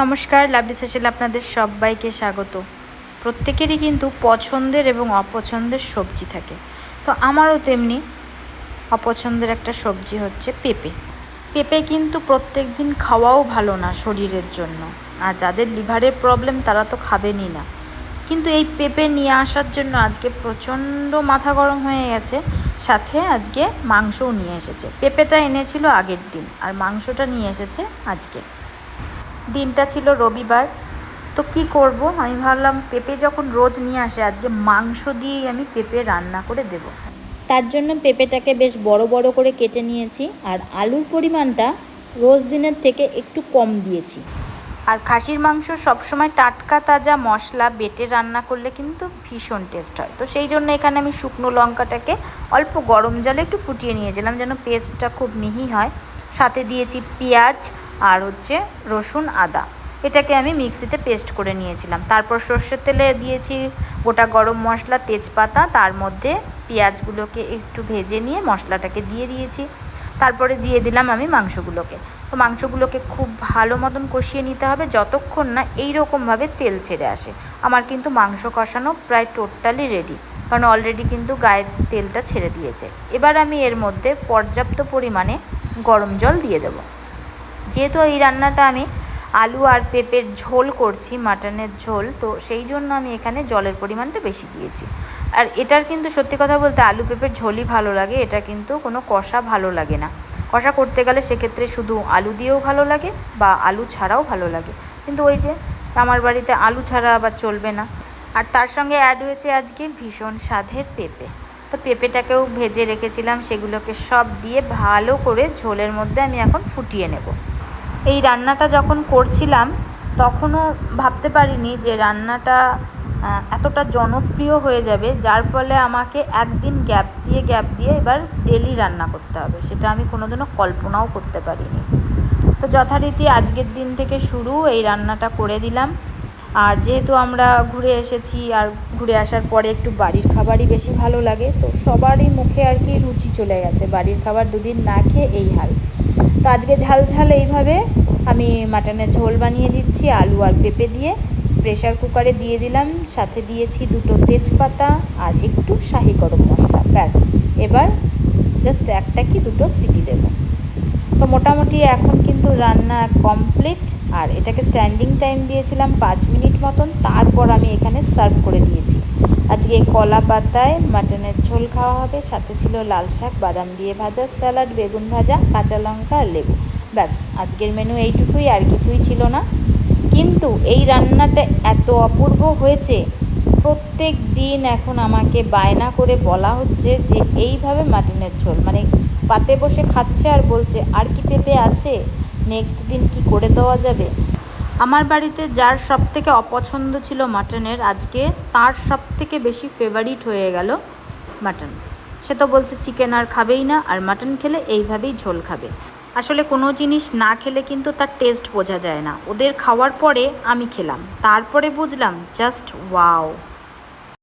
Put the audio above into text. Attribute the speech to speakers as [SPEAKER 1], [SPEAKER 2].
[SPEAKER 1] নমস্কার লাভলি সেশালে আপনাদের সবাইকে স্বাগত। প্রত্যেকেরই কিন্তু পছন্দের এবং অপছন্দের সবজি থাকে। তো আমারও তেমনি অপছন্দের একটা সবজি হচ্ছে পেঁপে। পেঁপে কিন্তু প্রত্যেক দিন খাওয়াও ভালো না শরীরের জন্য। আর যাদের লিভারের প্রবলেম তারা তো খাবেনই না। কিন্তু এই পেঁপে নিয়ে আসার জন্য আজকে প্রচণ্ড মাথা গরম হয়ে গেছে। সাথে আজকে মাংসও নিয়ে এসেছে। পেঁপেটা এনেছিল আগের দিন, আর মাংসটা নিয়ে এসেছে আজকে। দিনটা ছিল রবিবার। তো কি করব? আমি ভাবলাম পেঁপে যখন রোজ নিয়ে আসে, আজকে মাংস দিয়েই আমি পেঁপে রান্না করে দেব। তার জন্য পেঁপেটাকে বেশ বড় বড় করে কেটে নিয়েছি আর আলুর পরিমাণটা রোজ দিনের থেকে একটু কম দিয়েছি। আর খাসির মাংস সবসময় টাটকা তাজা মশলা বেটে রান্না করলে কিন্তু ভীষণ টেস্ট হয়। তো সেই জন্য এখানে আমি শুকনো লঙ্কাটাকে অল্প গরম জলে একটু ফুটিয়ে নিয়েছিলাম যেন পেস্টটা খুব মিহি হয়। সাথে দিয়েছি পেঁয়াজ আর হচ্ছে রসুন আদা। এটাকে আমি মিক্সিতে পেস্ট করে নিয়েছিলাম। তারপর সর্ষের তেলে দিয়েছি গোটা গরম মশলা, তেজপাতা, তার মধ্যে পেঁয়াজগুলোকে একটু ভেজে নিয়ে মশলাটাকে দিয়ে দিয়েছি। তারপরে দিয়ে দিলাম আমি মাংসগুলোকে। তো মাংসগুলোকে খুব ভালো মতন কষিয়ে নিতে হবে, যতক্ষণ না এই রকমভাবে তেল ছেড়ে আসে। আমার কিন্তু মাংস কষানো প্রায় টোটালি রেডি, কারণ অলরেডি কিন্তু গায়ের তেলটা ছেড়ে দিয়েছে। এবার আমি এর মধ্যে পর্যাপ্ত পরিমাণে গরম জল দিয়ে দেবো। যেহেতু এই রান্নাটা আমি আলু আর পেঁপের ঝোল করছি, মাটনের ঝোল, তো সেই জন্য আমি এখানে জলের পরিমাণটা বেশি দিয়েছি। আর এটার কিন্তু সত্যি কথা বলতে আলু পেঁপের ঝোলই ভালো লাগে, এটা কিন্তু কোনো কষা ভালো লাগে না। কষা করতে গেলে সেক্ষেত্রে শুধু আলু দিয়েও ভালো লাগে বা আলু ছাড়াও ভালো লাগে। কিন্তু ওই যে আমার বাড়িতে আলু ছাড়া আবার চলবে না। আর তার সঙ্গে অ্যাড হয়েছে আজকে ভীষণ স্বাদের পেঁপে। তো পেঁপেটাকেও ভেজে রেখেছিলাম, সেগুলোকে সব দিয়ে ভালো করে ঝোলের মধ্যে আমি এখন ফুটিয়ে নেব। এই রান্নাটা যখন করছিলাম, তখনও ভাবতে পারিনি যে রান্নাটা এতটা জনপ্রিয় হয়ে যাবে, যার ফলে আমাকে একদিন গ্যাপ দিয়ে গ্যাপ দিয়ে এবার ডেলি রান্না করতে হবে। সেটা আমি কোনোদিনও কল্পনাও করতে পারিনি। তো যথারীতি আজকের দিন থেকে শুরু এই রান্নাটা করে দিলাম। আর যেহেতু আমরা ঘুরে এসেছি আর ঘুরে আসার পরে একটু বাড়ির খাবারই বেশি ভালো লাগে, তো সবারই মুখে আর কি রুচি চলে গেছে। বাড়ির খাবার দুদিন না খেয়ে এই হাল। তো আজকে ঝাল ঝাল এইভাবে আমি মাটনের ঝোল বানিয়ে দিচ্ছি, আলু আর পেঁপে দিয়ে। প্রেশার কুকারে দিয়ে দিলাম, সাথে দিয়েছি দুটো তেজপাতা আর একটু শাহি গরম মশলা। ব্যাস, এবার জাস্ট একটা কি দুটো সিটি দেব। তো মোটামুটি এখন কিন্তু রান্না কমপ্লিট আর এটাকে স্ট্যান্ডিং টাইম দিয়েছিলাম পাঁচ মিনিট মতন, তারপর আমি এখানে সার্ভ করে দিয়েছি। আজকে কলা পাতায় মাটনের ঝোল খাওয়া হবে, সাথে ছিল লাল শাক, বাদাম দিয়ে ভাজা স্যালাড বেগুন ভাজা, কাঁচা লঙ্কা আর লেবু। ব্যাস, আজকের মেনু এইটুকুই, আর কিছুই ছিল না। কিন্তু এই রান্নাটা এত অপূর্ব হয়েছে প্রত্যেক দিন এখন আমাকে বায়না করে বলা হচ্ছে যে এইভাবে মাটনের ঝোল মানে পাতে বসে খাচ্ছে আর বলছে, আর কি পেঁপে আছে? নেক্সট দিন কি করে দেওয়া যাবে? আমার বাড়িতে যার সব থেকে অপছন্দ ছিল মাটনের, আজকে তার সব থেকে বেশি ফেভারিট হয়ে গেল মাটন। সে তো বলছে চিকেন আর খাবেই না, আর মাটন খেলে এইভাবেই ঝোল খাবে। আসলে কোনো জিনিস না খেলে কিন্তু তার টেস্ট বোঝা যায় না। ওদের খাওয়ার পরে আমি খেলাম। তারপরে বুঝলাম জাস্ট ওয়াও